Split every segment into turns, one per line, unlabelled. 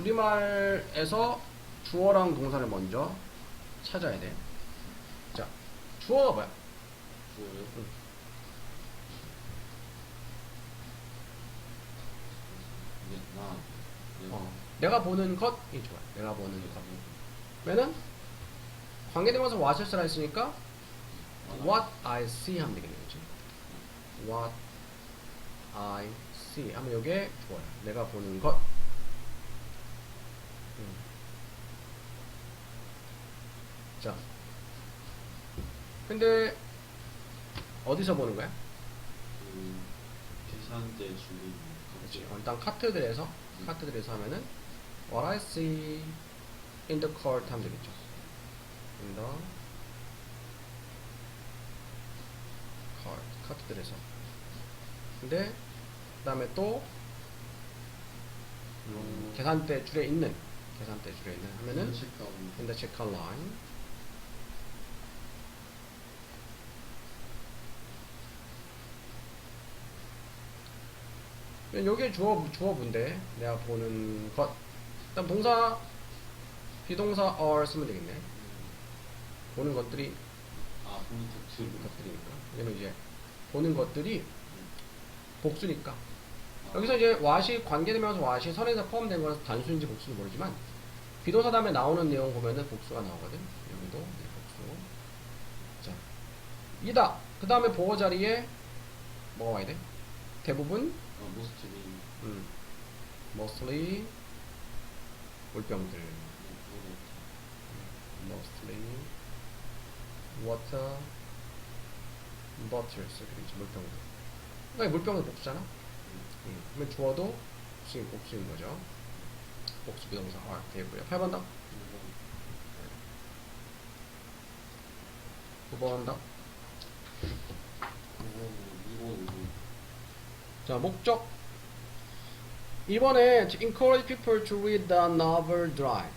우리말에서 주어랑 동사를 먼저 찾아야 돼. 자, 주어가 뭐야?
주어요?
응.
이게 나 내가
어, 내가 보는 것이 좋아. 내가 보는 것. 그러면은 관계대명사 what을 쓰라 했으니까 what I see 하면 되겠네, 그렇지? What I see 하면 이게 좋아요. 내가 보는 것. 음. 자, 근데 어디서 보는 거야?
그 계산대 줄이
그렇지. 어, 일단 카트들에서 카트들에서 하면은 What I see in the court 하면 되겠죠. In the court 카트들에서. 근데 그다음에 또 음, 계산대 줄에 있는 계산대 줄에 있는 하면은 in the checkout line. 요게 주어 주어분데 내가 보는 것. 그다음 동사 비동사 or 쓰면 되겠네. 보는 것들이
아 보는
것들이니까. 얘는 이제 보는 것들이 복수니까. 여기서 이제 what이 관계되면서 what이 선에서 포함된 거라서 단수인지 복수는 모르지만 비동사 다음에 나오는 내용 보면은 복수가 나오거든. 여기도 네, 복수. 자, 이다. 그 다음에 보호 자리에 뭐가 와야 돼? 대부분
아 모스트리
음, mostly 물병들, mostly water bottles 그렇지 물병들. 그러니까 물병은 복수잖아. 음, 그러면 주어도 복수인, 복수인 거죠. 복수 비동사 are 되고요. 8번 더. 9번 더.
이거 이거
자, 목적. 이번에 encourage people to read the novel Dry.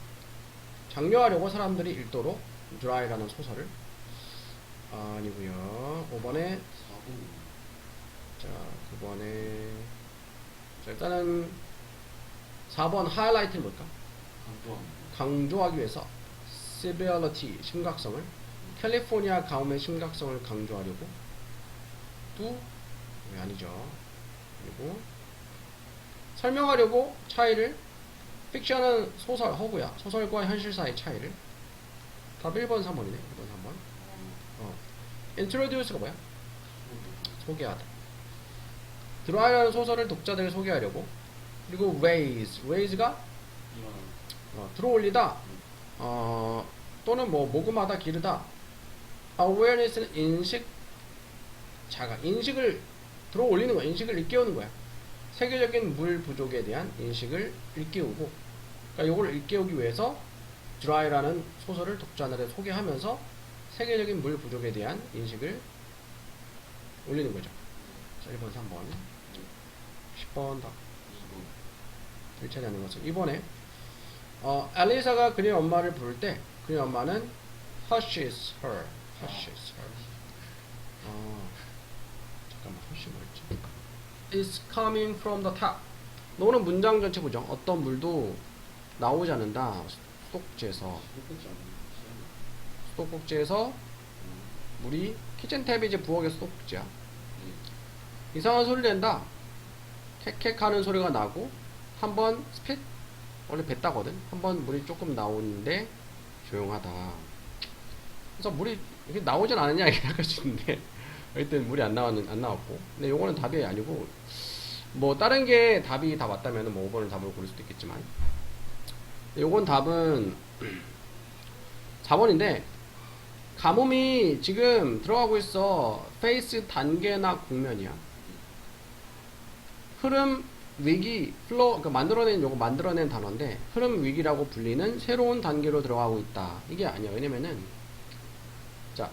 장려하려고 사람들이 읽도록 Dry라는 소설을 아, 아니고요. 5번에
4분
자, 9번에 자, 일단은 4번 하이라이트는 뭘까?
강조합니다
강조 하기 위해서 severity 심각성을 캘리포니아 가뭄의 심각성을 강조하려고 또 네, 아니죠. 그리고 설명하려고 차이를 픽션은 소설 허구야. 소설과 현실 사이의 차이를. 답 1번 3번이네. 1번 3번. 어. introduce가 뭐야? 소개하다. 드라이라는 소설을 독자들에게 소개하려고. 그리고 raise가
이만
어, 들어올리다. 어, 또는 뭐 모금하다 기르다. Awareness는 인식 자가 인식을 들어올리는 거야. 인식을 일깨우는 거야. 세계적인 물 부족에 대한 인식을 일깨우고 그러니까 이걸 일깨우기 위해서 드라이라는 소설을 독자들에게 소개하면서 세계적인 물 부족에 대한 인식을 올리는 거죠. 자 1번 3번. 10번 다
2번
일차례 하는 것은 이번에 어, 엘리사가 그녀의 엄마를 부를 때 그녀의 엄마는 hushes her. Hushes her. 어, 잠깐만 hush 뭐였지 is coming from the top 너는 문장 전체 보정 어떤 물도 나오지 않는다 수도꼭지에서? 수도꼭지에서 물이 키친탭이 이제 부엌의 수도꼭지야
네.
이상한 소리 낸다. 캑캑 하는 소리가 나고 한 번 스핏 원래 뱉다거든. 한 번 물이 조금 나오는데 조용하다. 그래서 물이 이게 나오진 않았냐 이렇게 생각할 수 있는데 일단 물이 안 나왔는 안 나왔고. 근데 요거는 답이 아니고 뭐 다른 게 답이 다 맞다면 뭐 5번을 답으로 고를 수도 있겠지만 요건 답은 4번인데 가뭄이 지금 들어가고 있어. 페이스 단계나 국면이야. 흐름 위기 플로 그러니까 만들어낸 요거 만들어낸 단어인데 흐름 위기라고 불리는 새로운 단계로 들어가고 있다. 이게 아니야. 왜냐면은 자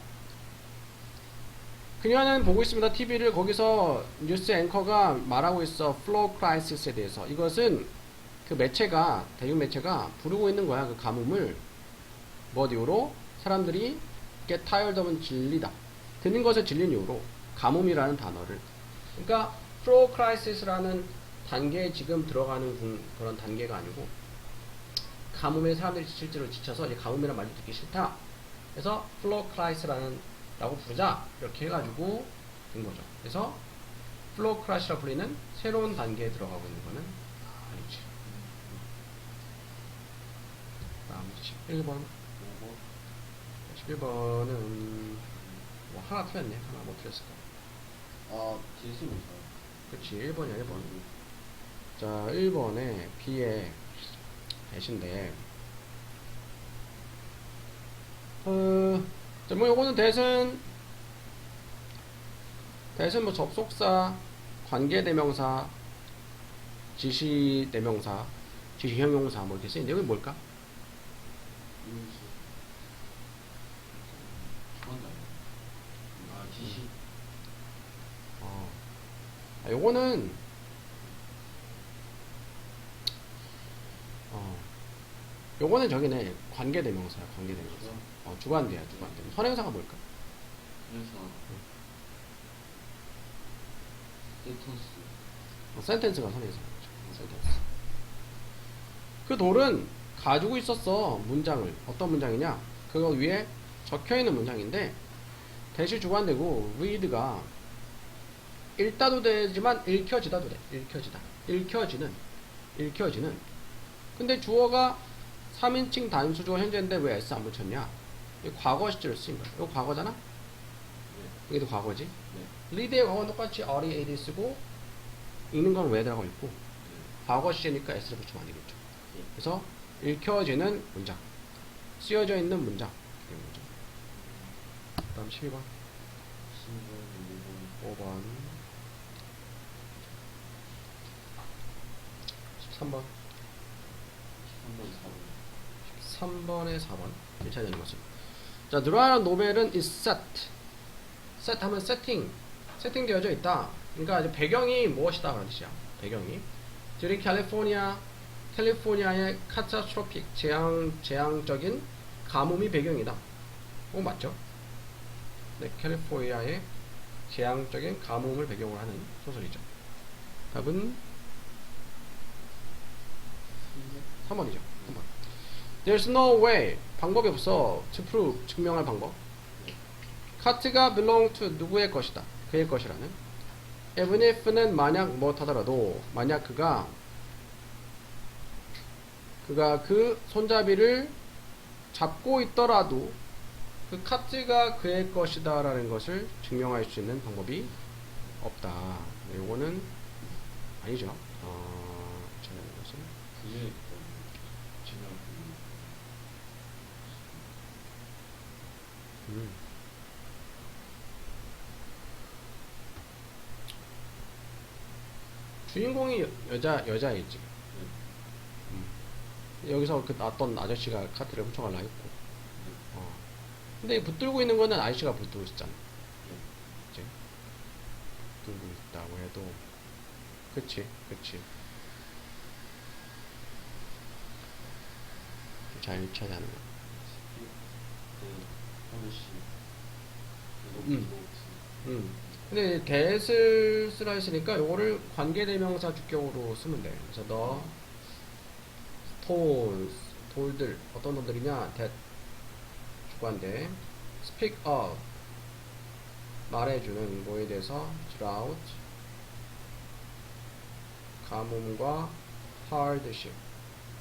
그녀는 보고 있습니다. TV를 거기서 뉴스 앵커가 말하고 있어. 플로 크라이시스에 대해서. 이것은 그 매체가 대중 매체가 부르고 있는 거야. 그 가뭄을 뭐 이유로 사람들이 get tired 하면 질리다. 듣는 것에 질린 이유로 가뭄이라는 단어를 그러니까 pro crisis라는 단계에 지금 들어가는 군- 그런 단계가 아니고 가뭄에 사람들이 실제로 지쳐서 이제 가뭄이라는 말도 듣기 싫다. 그래서 플로 크라이스라는 라고 부르자 이렇게 해가지고 된 거죠. 그래서 플로 크라이스라 불리는 새로운 단계에 들어가고 있는 거는 아니지. 다음 11번.
5번
11번은 뭐 하나 틀렸네. 하나 뭐 틀렸을까?
아 있어요
그치 1번이야 1번. 자 1번에 B에 대신데 어, 자, 뭐 요거는 대신 대신 뭐 접속사, 관계대명사, 지시대명사, 지시형용사 뭐 이렇게 쓰이는데 여기 뭘까?
주관자 아 지시
어. 아, 요거는 어. 요거는 저기네 관계대명사야 관계대명사. 어, 주관대야 주관대. 선행사가 뭘까?
그래서 스테토스.
어, 센텐스가 선행사. 센텐스. 그 돌은 가지고 있었어 문장을. 어떤 문장이냐? 그거 위에 적혀있는 문장인데 대시 주관되고 read가 읽다도 되지만 읽혀지다도 돼. 읽혀지다. 읽혀지는. 읽혀지는. 근데 주어가 3인칭 단수주어 현재인데 왜 s 안 붙였냐? 이 과거 시제를 쓰인 거야 이거 과거잖아?
네.
이게도 과거지?
네.
리드의 과거는 똑같이 already ad 쓰고 읽는 건 왜 들어가고 있고?
네.
과거 시제니까 s를 붙이면 안 되겠죠.
네.
그래서 읽혀지는 문장 쓰여져 있는 문장. 거죠 다음 12번.
10번
5번 13번.
13번 4번
3번에 4번. 1차 되는 것은 자 드라이한 노벨은 is set. set 하면 세팅 세팅되어져 있다. 그러니까 이제 배경이 무엇이다 그런 뜻이야. 배경이. during 캘리포니아 캘리포니아의 카타스트로픽 재앙 재앙적인 가뭄이 배경이다. 어 맞죠? 네 캘리포니아의 재앙적인 가뭄을 배경으로 하는 소설이죠. 답은 3번이죠. 3번 There's no way. 방법이 없어. to prove 증명할 방법. 카트가 belong to 누구의 것이다. 그의 것이라는. Even if는 만약 못하더라도 만약 그가 그가 그 손잡이를 잡고 있더라도 그 카트가 그의 것이다 라는 것을 증명할 수 있는 방법이 없다. 네, 요거는 아니죠. 어, 저는 것은
그의 제가
음. 주인공이 여- 여자 여자이지. 음. 여기서 그 어떤 아저씨가 카트를 훔쳐 갈라 했고. 어. 근데 이 붙들고 있는 거는 아저씨가 붙들고 있잖아. 그치? 붙들고 있다고 해도. 그치, 그치. 잘 유치하지 않은 음. 음. 근데 대을 쓰라 했으니까 요거를 관계대명사 주격으로 쓰면 돼. 그래서 너 stones 돌들 어떤 돌들이냐? that 주관대 speak of 말해주는 뭐에 대해서 drought 가뭄과 hardship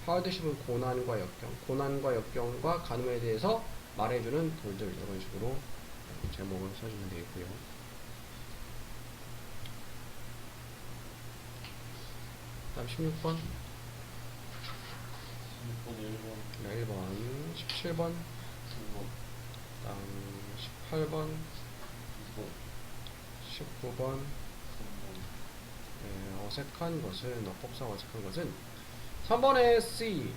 hardship은 고난과 역경 고난과 역경과 가뭄에 대해서 말해주는 돌들 이런 식으로 제목을 써주면 되겠고요. 다음 16번,
16번 1번.
네, 1번, 17번,
3번.
다음 18번,
2번.
19번.
3번.
네, 어색한 것은 어법상 어색한 것은 3번의 C.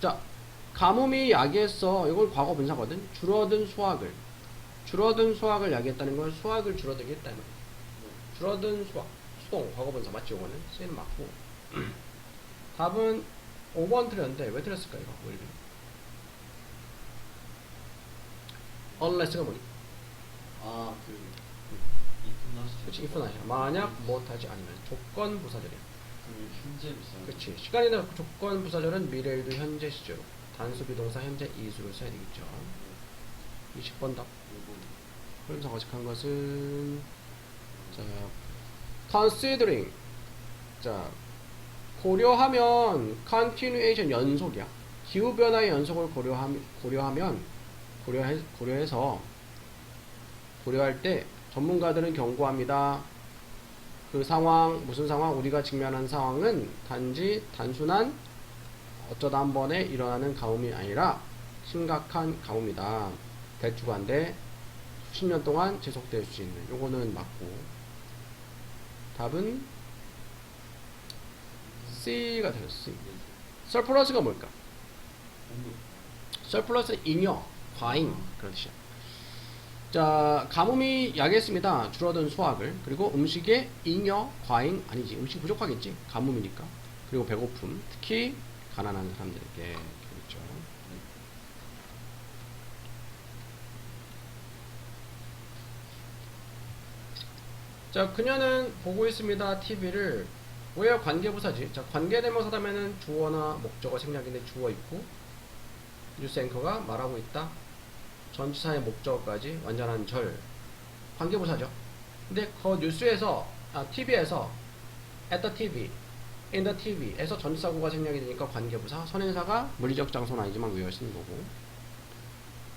자, 가뭄이 야기했어. 이걸 과거 분사거든. 줄어든 수확을. 줄어든 수확을 야기했다는 건 수확을 줄어들게 했다는 거야. 줄어든 수확. 수동 과거 분사 맞지? 이거는 C는 맞고. 답은 5번 틀렸는데 왜 틀렸을까 이거? 왜 이래? unless가 뭐니?
아그 이쁜 날씨
그렇지, if not. 만약 못하지 않으면 조건 부사절이야.
그 현재 비싸.
그치 시간이나 조건 부사절은 미래일도 현재 시제로 단수 비 동사 현재 이수를 써야 되겠죠 20번 답. 흐름상 어색한 것은 자 considering 자 고려하면 continuation 연속이야 기후 변화의 연속을 고려하면 고려하면 고려해 고려해서 고려할 때 전문가들은 경고합니다. 그 상황 무슨 상황 우리가 직면한 상황은 단지 단순한 어쩌다 한 번에 일어나는 가뭄이 아니라 심각한 가뭄이다. 대추관대 수십 년 동안 지속될 수 있는 요거는 맞고 답은 C가 되었어. C. surplus가 뭘까? surplus는 잉여, 과잉 그런 뜻이야. 자, 가뭄이 야기했습니다. 줄어든 수확을. 그리고 음식의 잉여, 과잉 아니지. 음식 부족하겠지. 가뭄이니까. 그리고 배고픔. 특히 가난한 사람들에게 그렇죠. 자, 그녀는 보고 있습니다. TV를. 왜 관계부사지? 자, 관계대명사 다면은 주어나 목적어 생략인데 주어 있고 뉴스 앵커가 말하고 있다. 전치사의 목적어까지 완전한 절. 관계부사죠. 근데 그 뉴스에서 아, TV에서 at the TV, the TV에서 전치사구가 생략이 되니까 관계부사. 선행사가 물리적 장소는 아니지만 외워 쓰는 거고.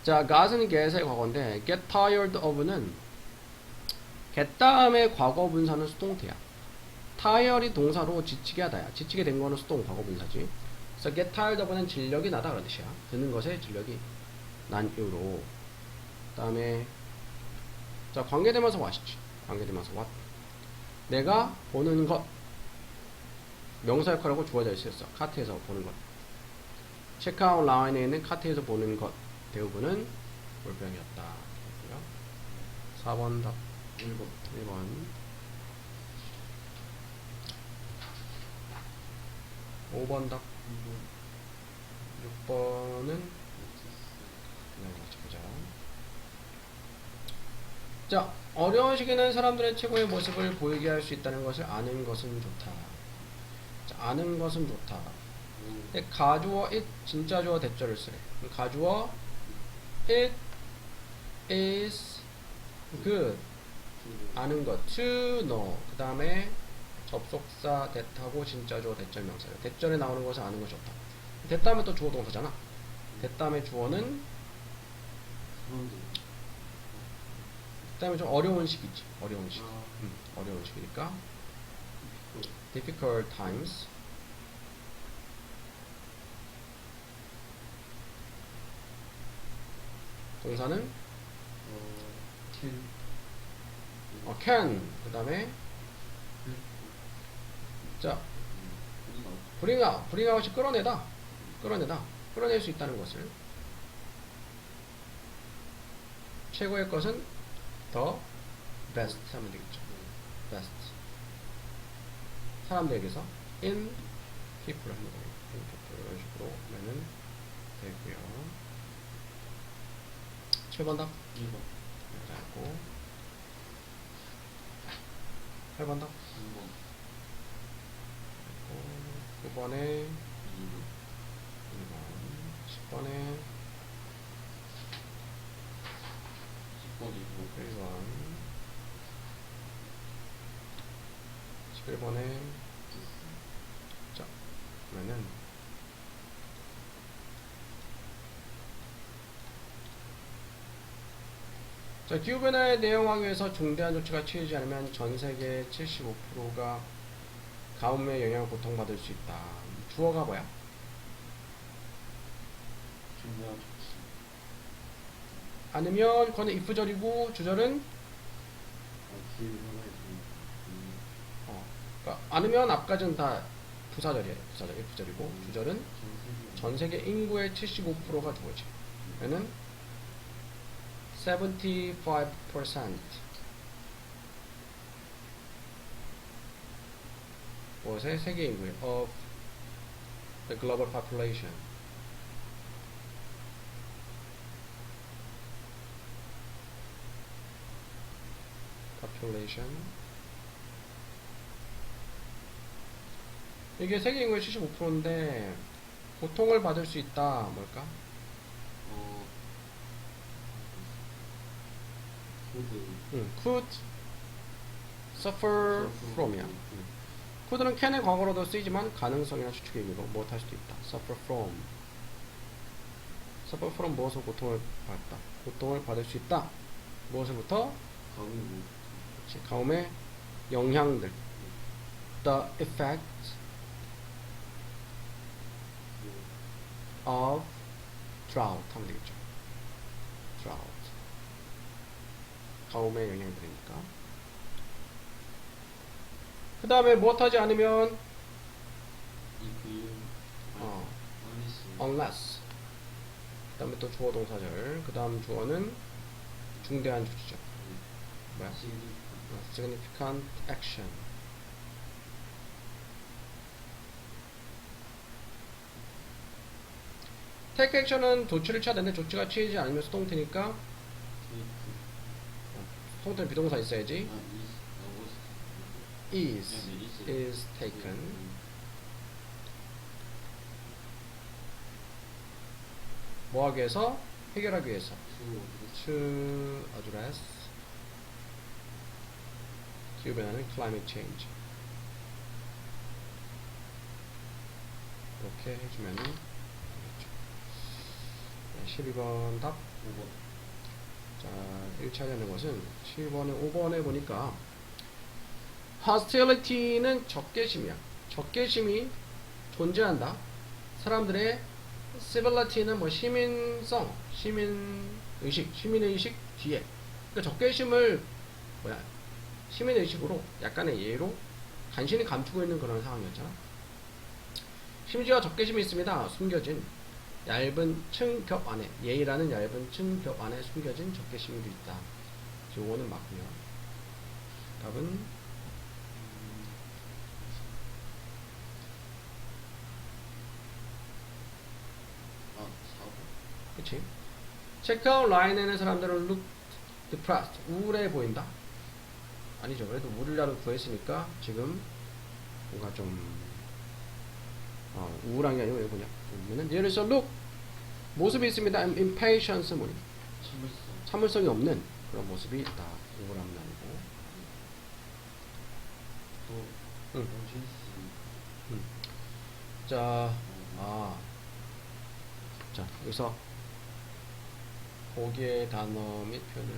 자, got은 get의 과거인데 get tired of는 get 다음에 과거 분사는 수동태야. tired이 동사로 지치게 하다야. 지치게 된 거는 수동 과거 분사지. 그래서 get tired of는 진력이 나다 그런 뜻이야. 듣는 것에 진력이 난 이유로. 그다음에 자 관계대명사 what이지. 관계대명사 what. 내가 보는 것. 명사 역할하고 주어져 있었어. 카트에서 보는 것. 체크아웃 라인에 있는 카트에서 보는 것. 대부분은 물병이었다. 4번 답.
1번.
1번. 5번 답. 6번은 네, 같이 보자. 자, 어려운 시기는 사람들의 최고의 모습을 보이게 할 수 있다는 것을 아는 것은 좋다. 자, 아는 것은 좋다. 근데 가주어 it 진짜 주어 대절을 쓰래. 가주어 it is good 아는 것 to know 그 다음에 접속사 대타고 진짜 주어 대절 명사예요. 대절에 나오는 것을 아는 것이 좋다. 대다음에 또 주어 동사잖아. 대다음에 주어는 그다음에 좀 어려운 시기지. 어려운 시기. 음, 어려운 시기니까 difficult times. 동사는 어, can. 그 다음에 자 bring out. bring out이 끌어내다. 끌어내다. 끌어낼 수 있다는 것을 최고의 것은 더 best 하면 되겠죠. best. 사람들에게서 in people 하는 거예요. in people 이런 식으로 하면은 되고요. 7번 답.
2번.
그리고 8번 답.
3번.
9번에
2번.
2번, 10번에
10번 2번.
1번 11번에 자 그러면은 자 기후변화에 대응하기 위해서 중대한 조치가 취하지 않으면 전 세계 75%가 가뭄의 영향을 고통받을 수 있다. 주어가 뭐야?
중요한 조치.
않으면 그거는 if절이고 주절은
아,
그러니까 않으면 앞까지는 다 부사절이에요. 부사절, if절이고 주절은 전 세계 인구의 75%가 주어지. 얘는 75% 무엇의 세계 인구의 of the global population population 이게 세계 인구의 75%인데 고통을 받을 수 있다. 뭘까?
어.
응, could suffer from이야. 응. could는 can의 과거로도 쓰이지만 가능성이나 추측의 의미로 무엇할 수도 있다. suffer from. suffer from 무엇을 고통을 받다. 고통을 받을 수 있다. 그치, 가뭄의 영향들. the effect of drought 하면 되겠죠. drought. 가뭄의 영향들이니까. 그 다음에 무엇하지 않으면 어, unless. 그 다음에 또 주어 동사절. 그 다음 주어는 중대한 조치죠. 뭐야? 어, significant action. Take action은 조치를 취해야 되는데 조치가 취하지 않으면 수동태니까 수동태는 비동사 있어야지. is is taken. 뭐 하기 위해서? 해결하기 위해서. to address 기후 변화는 climate change 이렇게 해주면 되겠죠. 네, 12번 답. 자, 1차 하는 것은 7번에 5번에 보니까 hostility는 적개심이야. 적개심이 존재한다. 사람들의 civility는 뭐 시민성, 시민 의식, 시민 의식 뒤에. 그러니까 적개심을 뭐야 시민 의식으로 약간의 예로 간신히 감추고 있는 그런 상황이었잖아. 심지어 적개심이 있습니다. 숨겨진 얇은 층 겹 안에 예의라는 얇은 층 겹 안에 숨겨진 적개심도 있다. 요거는 맞고요. 답은
아 4번
그치? 체크아웃 라인에는 사람들은 look depressed 우울해 보인다. 아니죠. 그래도 우울이라도 구했으니까 지금 뭔가 좀 어, 우울한 게 아니고 이거 뭐냐? 그러면은 예를 들어서 look 모습이 있습니다. impatience 뭐니?
참을성
참을성이 없는 그런 모습이 있다. 아니고.
또
응.
런쥔스
자, 아, 자 여기서 거기에 단어 및 표현을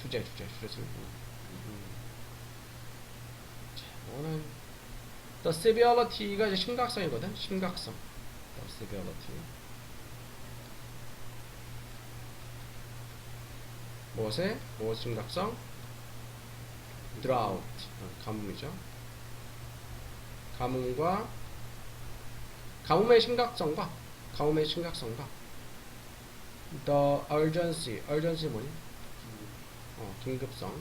주제, 주제, 주제 쓰는 거. 음. 자, 이거는 the severity가 이제 심각성이거든. 심각성. the severity. 무엇의 무엇 심각성? drought. 어, 가뭄이죠. 가뭄과 가뭄의 심각성과 가뭄의 심각성과 the urgency, urgency 뭐니? 어, 긴급성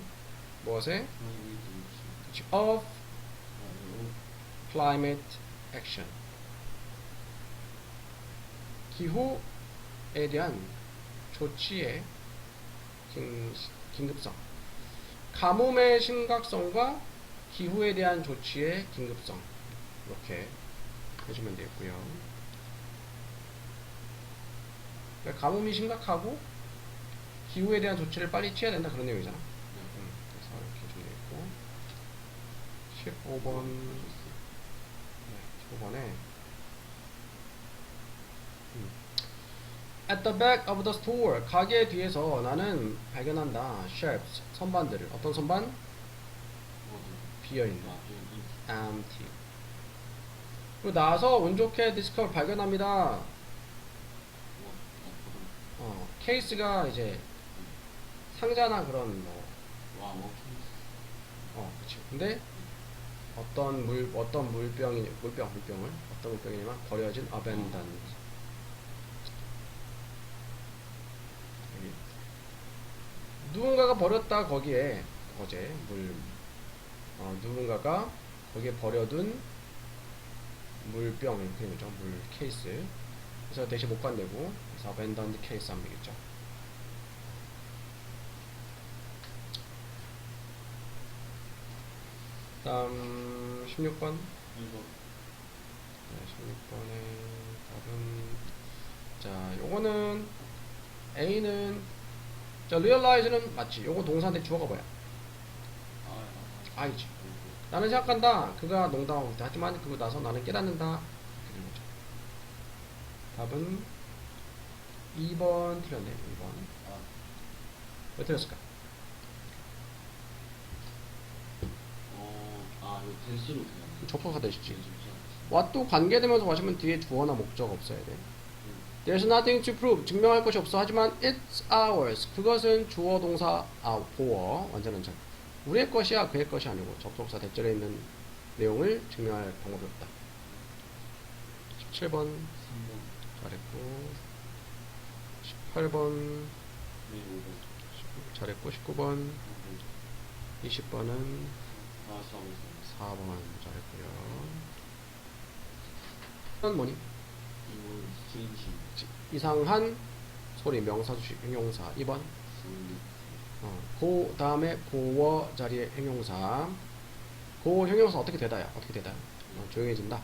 그치, of climate action 기후에 대한 조치의 긴, 긴급성 가뭄의 심각성과 기후에 대한 조치의 긴급성 이렇게 해주면 되겠고요. 그러니까 가뭄이 심각하고 기후에 대한 조치를 빨리 취해야 된다 그런 내용이잖아. 음, 그래서 이렇게 해주면 되겠고 15번 네, 15번에 At the back of the store 가게 뒤에서 나는 발견한다 shelves 선반들을 어떤 선반? 비어있는 empty 그리고 나서 운 좋게 디스커를 발견합니다. 어, 케이스가 이제 상자나 그런 뭐, 어, 그치. 근데 어떤 물, 어떤 물병이, 물병, 물병을, 어떤 물병이냐면 버려진 abandoned. 여기. 누군가가 버렸다 거기에 어제 물, 어, 누군가가 거기에 버려둔 물병 이렇게 되는 거죠. 물 케이스. 그래서 대신 못 간대고 그래서 abandoned 케이스 하면 되겠죠. 다음 16번
이거
16번에 답은 자 요거는 A는 자 realize는 맞지. 요거 동사인데 주어가 뭐야?
아, 아.
I지. 나는 생각한다. 그가 농담하고 있다. 하지만 그거 나서 나는 깨닫는다. 거죠. 답은 2번 틀렸네. 2번.
아,
왜 틀렸을까?
어, 아, 이거 그냥.
접속사 되시지.
된수
what도 관계되면서 마시면 뒤에 주어나 목적 없어야 돼 There's nothing to prove. 증명할 것이 없어. 하지만 it's ours. 그것은 주어 동사 아 보어 완전 원천. 우리의 것이야 그의 것이 아니고 접속사 대절에 있는 내용을 증명할 방법이 없다. 17번
3번,
잘했고 18번
네, 5번,
잘했고 19번 20번은
4번, 4번,
4번 잘했고요. 이건 뭐니?
이건 스트레인지,
이상한 소리 명사 주식 형용사 2번
스물리,
어, 그 다음에 보어 자리에 형용사. 그 형용사 어떻게 되다야? 어떻게 되다? 어, 조용해진다.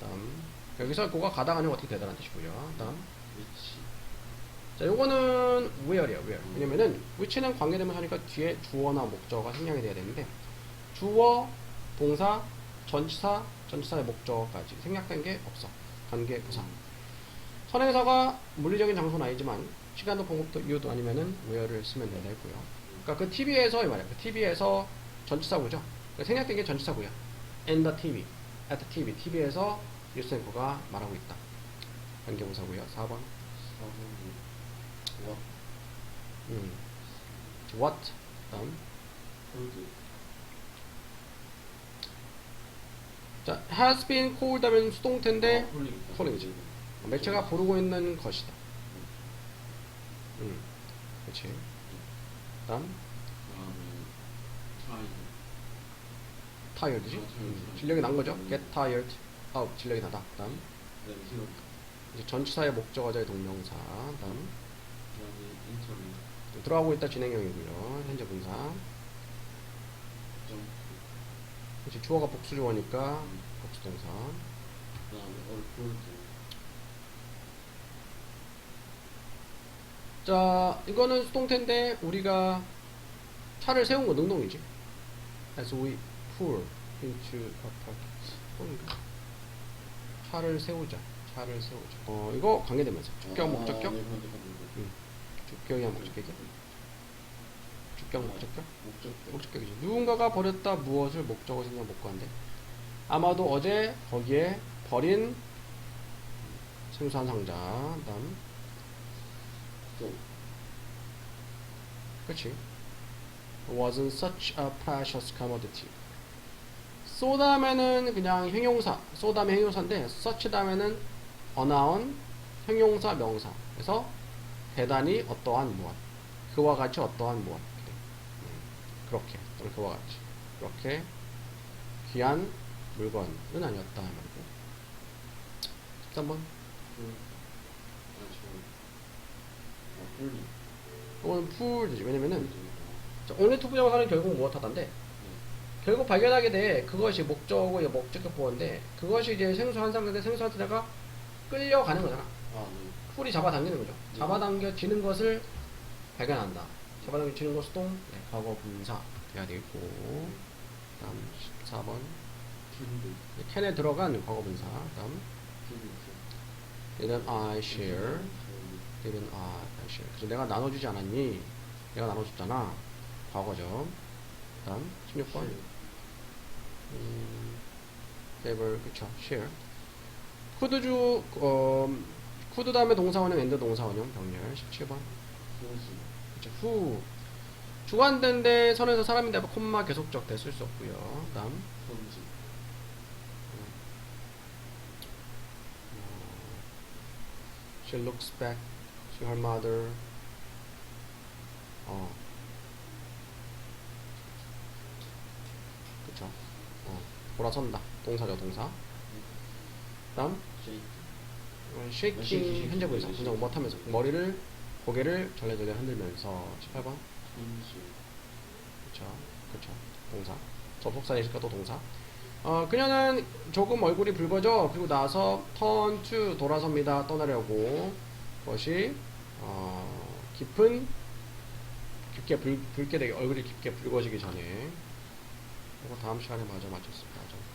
다음 여기서 고가 가다 아니면 어떻게 되다라는 뜻이고요. 다음
위치,
자 요거는 where이야 where. 왜냐면은 which는 관계되면 하니까 뒤에 주어나 목적어가 생략이 돼야 되는데 주어, 동사, 전치사, 전치사의 목적어까지 생략된 게 없어. 관계 부사. 선행사가 물리적인 장소는 아니지만 시간도 방법도 이유도 아니면은 where를 쓰면 했고요. 그러니까 그 TV에서 이 말이야. 그 TV에서 전치사구죠. 그러니까 생략된 게 전치사구야. In the TV, at the TV, TV에서 뉴스 앵커가 말하고 있다. 관계부사고요. 4번.
4번, 와,
음. What? 다음. 자, has been called 하면 수동태인데
아, 홀링이다.
홀링이지. 매체가 부르고 있는 것이다. 음. 그렇지. 다음. tired이지.
아,
음. 진력이 난 거죠. get tired. 아우, 진력이 나다. 다음. 이제 전치사의 목적어자의 동명사. 다음. 들어가고 있다 진행형이고요. 현재 분사. 주어가 복수 주어니까 복수 동사.
그다음에 얼폴드,
자, 이거는 수동태인데 우리가 차를 세운 거 능동이지. As we pull into a park. 뭔가? 차를 세우자. 차를 세우자. 어, 이거 관계되면서. 주격, 목적격?
아, 네, 그런데 관계.
주격이야, 목적격이야? 주격, 목적격?
목적격,
목적격이지. 누군가가 버렸다 무엇을 목적어 생략 목관데 아마도 어제 거기에 버린 생수한 상자. 다음.
또,
그치? wasn't such a precious commodity. 소 다음에는 그냥 형용사, 소 다음에 형용사인데 such 다음에는 어나운 형용사 명사. 그래서 대단히 어떠한 무엇, 그와 같이 어떠한 무엇. 음, 그렇게 또는 그와 같이 그렇게 귀한 물건은 아니었다 말이고. 13번.
홀, 아, 홀링,
이거는 풀이지. 왜냐면은 자, only to 부정사는 결국 무엇하다인데?
네.
결국 발견하게 돼. 그것이 목적어 목적격 보어인데 그것이 이제 생수 한 상태인데 생수 한 상태가 끌려가는 거잖아.
아, 네.
풀이 잡아당기는 거죠.
네.
잡아당겨지는 것을 발견한다. 잡아당겨지는 것은 또 네, 과거 분사 돼야 되겠고. 다음 14번.
킨드,
캔에 들어간 과거 분사. 다음
킨드,
didn't I share didn't I share 그래서 내가 나눠주지 않았니? 내가 나눠줬잖아. 과거죠. 다음 16번. 음, favor 그쵸. Share. 쿠드주 어, 쿠드 다음에 동사원형 엔드 동사원형 병렬. 17번.
소스,
그쵸. 후. 주관된데 선에서 사람인데 콤마 계속적 대쓸 수 없고요. 다음
펀지,
she looks back to her mother. 어. 그쵸? 어. 돌아선다. 동사죠 동사. 다음 shaking, 현재 분사. 분사 못하면서. 머리를 고개를 절레절레 흔들면서. 18번.
손수,
그쵸? 그쵸. 동사. 접속사이니까 또 동사. 어, 그녀는 조금 얼굴이 붉어져 그리고 나서 턴 투 돌아섭니다. 떠나려고. 그것이 어, 깊은 깊게 붉, 붉게 되게 얼굴이 깊게 붉어지기 전에 이거 다음 시간에 마저 맞췄습니다.